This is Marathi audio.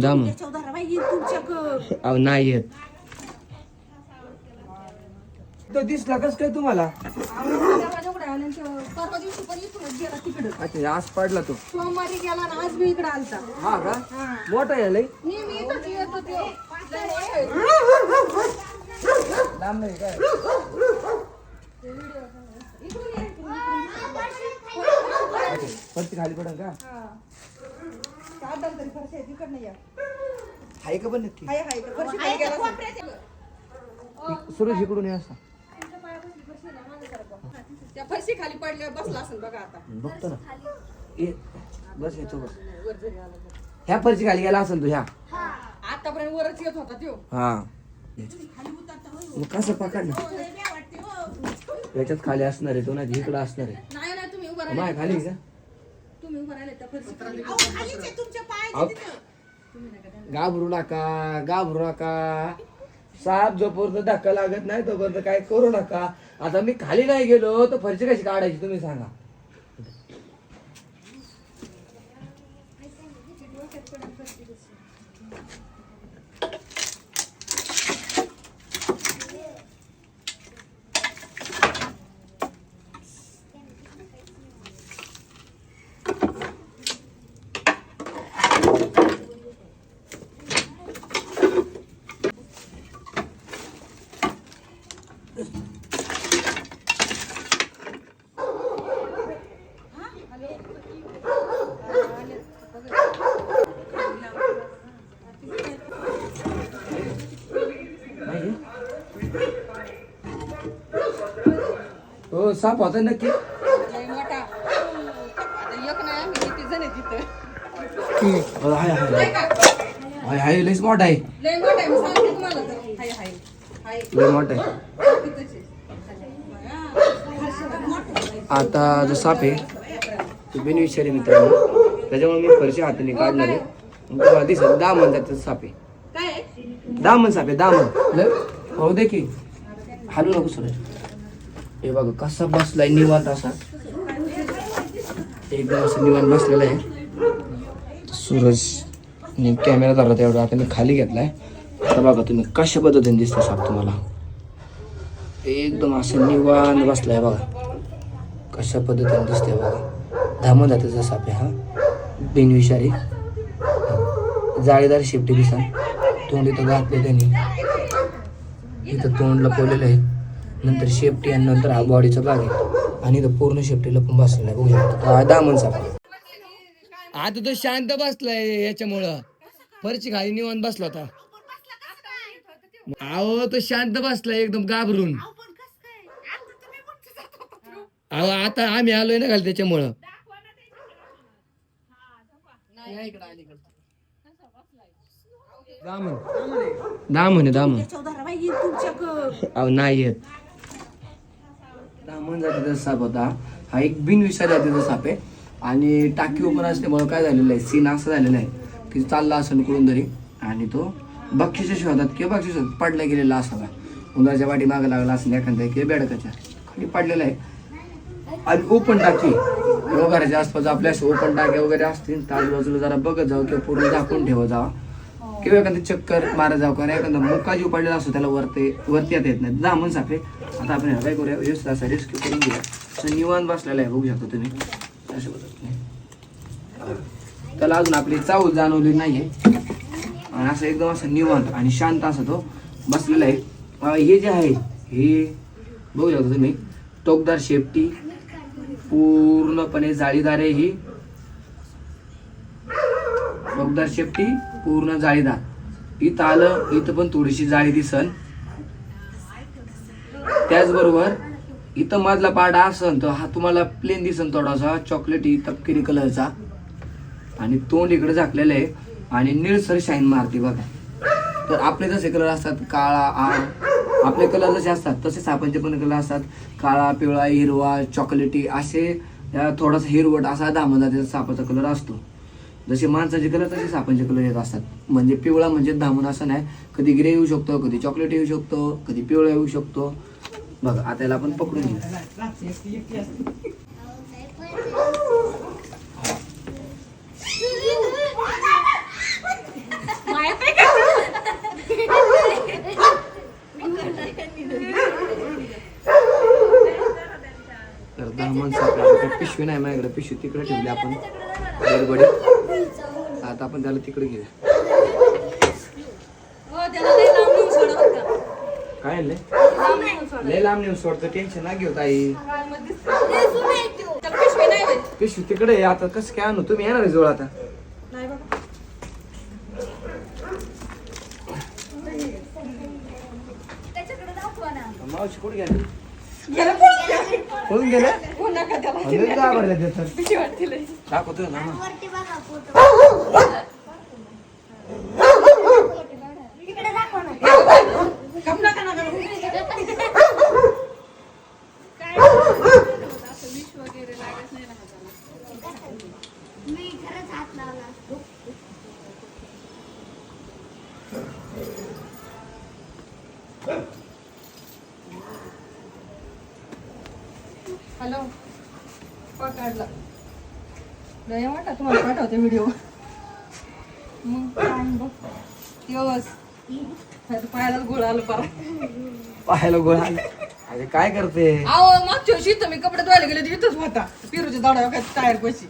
दाम. अहो नाही येत. तो दिसला कस काय तुम्हाला? आवडीचा दरवाजाकडे आला आणि तो परवा दिवशी पण इथूनच गेला तिकडं अच्छा आज पडला तो. सोमवारी गेला ना आज मी इकडे आलता. हा का? मोठा आहे लय नेहमी इथंच येतो. लांब नाही काय? खाली पडन का? हा. तरी फरशी आहे, तिकडनं या. हाय का पण नक्की? हाय, हाय, त्या फरशी खाली गेला असेल. सुरेश इकडून ये असा फरशी. त्या फरशी खाली पडल्यावर बसला असेल बघा आता. बघतो ना. ये बस येतो बस. वर जरी आला तर. ह्या परची खाली गेला असेल तू ह्या. आतापर्यंत वरच येत होता त्यो. हा. मग कसं पकड ना याच्यात खाली असणार आहे तो ना इकडं असणार आहे. नाही नाही तुम्ही उभा माय राहिले खाली का? उभा राहिले त्या फरशी खाली. अहो, घाबरू नका घाबरू नका. साप जोपर्यंत धक्का लागत नाही तोपर्यंत काय करू नका. आता मी खाली नाही गेलो तर फरची कशी काढायची तुम्ही सांगा. हो साप होता नक्की? लय मोठा. आता एक नाही आम्ही किती जण आहे तिथं. हो, हाय हाय. हाय? हाय हाय लयच मोठा आहे. लय मोठा आहे मी सांगते तुम्हाला तर. हाय हाय. हाय. लय मोठा आहे. तिथंच आहे. आता जो साप आहे तो बेनिफिशियरी मित्रांनो. त्याच्यामुळे मी फरशी हाताने काढणार आहे. मग तुम्हाला दिसत दामन जातं साप आहे. काय? आहे? दामन साप आहे दामन. लय? हो दे की. हालू नको सुरेश हे बघा कसा बसलाय निवांत असा. एकदम असं निवांत बसलेला आहे. सूरज कॅमेरा झाला तेवढा आता मी खाली घेतलाय. आता बघा तुम्ही कशा पद्धतीने दिसता साप तुम्हाला? एकदम असं निवांत बसलाय बघा. कशा पद्धतीने दिसतंय बघा. धामण जातीचा साप आहे हा. बिनविषारी. जाळीदार शेपटी दिसा तोंड इथं घातले त्यांनी. इथं तोंड लपवलेलं आहे. नंतर शेपटी आणि नंतर हा बॉडीचा भाग आहे. आणि इथं पूर्ण शेपटी लपून बसलेला आहे. बघू शकता. हा दामन साप आता तो शांत बसलाय याच्यामुळं. फरची खाली निवांत बसला होता. अहो तो शांत बसलाय एकदम घाबरून. अहो आता आम्ही आलोय ना घाल त्याच्यामुळं. दामन दामन दामन अहो नाही येत. दामन जातीचा साप होता हा एक बिनविषा जातीचा साप आहे. आणि टाकी ओपन असल्यामुळे काय झालेलं आहे सीन असं झालेलं आहे की चालला असेल कुठून तरी आणि तो बक्षिसा शोधात किंवा बक्षीस पडला गेलेला असावा. उंदराच्या वाटी मागे लागला असेल एखाद्या किंवा बेडकाच्या. खाली पडलेला आहे. आणि ओपन टाकी. घराच्या आसपास आपल्या ओपन टाक्या वगैरे असतील तर आजूबाजूला जरा बघत जाऊ किंवा पूर्ण झाकून ठेवत जावा. किंवा एखादं चक्कर मारा जाऊ करा एखादा मुक्का जीव पडलेला असतो त्याला वरते वरती आता येत नाही जामून साखरे आता आपण काय करूया? व्यवस्थित असा रेस्क्यू करून घेऊया. असं निवांत बसलेला आहे बघू शकता तुम्ही. अशा त्याला अजून आपली चावल जाणवली नाही आहे आणि असं एकदम असं निवांत आणि शांत असं तो बसलेला आहे. हे जे आहे हे बघू शकता तुम्ही. टोकदार शेपटी. पूर्णपणे जाळीदार आहे ही. टोकदार शेपटी पूर्ण जाळीदार. इथं आलं इथं पण थोडीशी जाळी दिसन. त्याचबरोबर इथं मधला पाडा असन तर हा तुम्हाला प्लेन दिसन थोडासा चॉकलेटी तपकिरी कलरचा आणि तोंड इकडे झाकलेलं आहे. आणि निळसर शाईन मारते बघा. तर आपले जसे कलर असतात काळा आ आपले कलर जसे असतात तसे सापांचे पण कलर असतात काळा पिवळा हिरवा चॉकलेटी असे थोडासा हिरवट असा दामन सापाचा कलर असतो. जसे माणसाचे कलर तसेच आपण जे कलर येत असतात. म्हणजे पिवळा म्हणजे धामून असं नाही. कधी ग्रे येऊ शकतो कधी चॉकलेट येऊ शकतो कधी पिवळा येऊ शकतो. बघा आता याला आपण पकडून घेऊ. पिशवी नाही माझ्याकडे पिशवी तिकडे ठेवली आपण. गडबडीत आता आपण त्याला तिकडे घेऊया हो. काय. लय लांब नेऊन सोडतं टेन्शन ना घेऊ ताई पिशवी तिकडे आहे. आता कसं काय आणू तुम्ही येणार आहे जवळ आता नाही बाबा. मावशी कुठे गेले पळून गेले. हो घाबरले ते तर. दाखवतोय ना वरती बघा फोटो तिकडे दाखव ना गप नका नका नका. मी खरंच हात लावला हॅलो. पळ काढला नाही वाटा तुम्हाला पाठवते व्हिडिओ मग काय बघ. दिवस पायाला गोळ आलं पारा पाहायला गोळा अरे काय करते? अहो मागच्या वर्षी इथं मी कपडे धुवायला गेले इथंच होता. पिरूच्या दाडा टायर पशी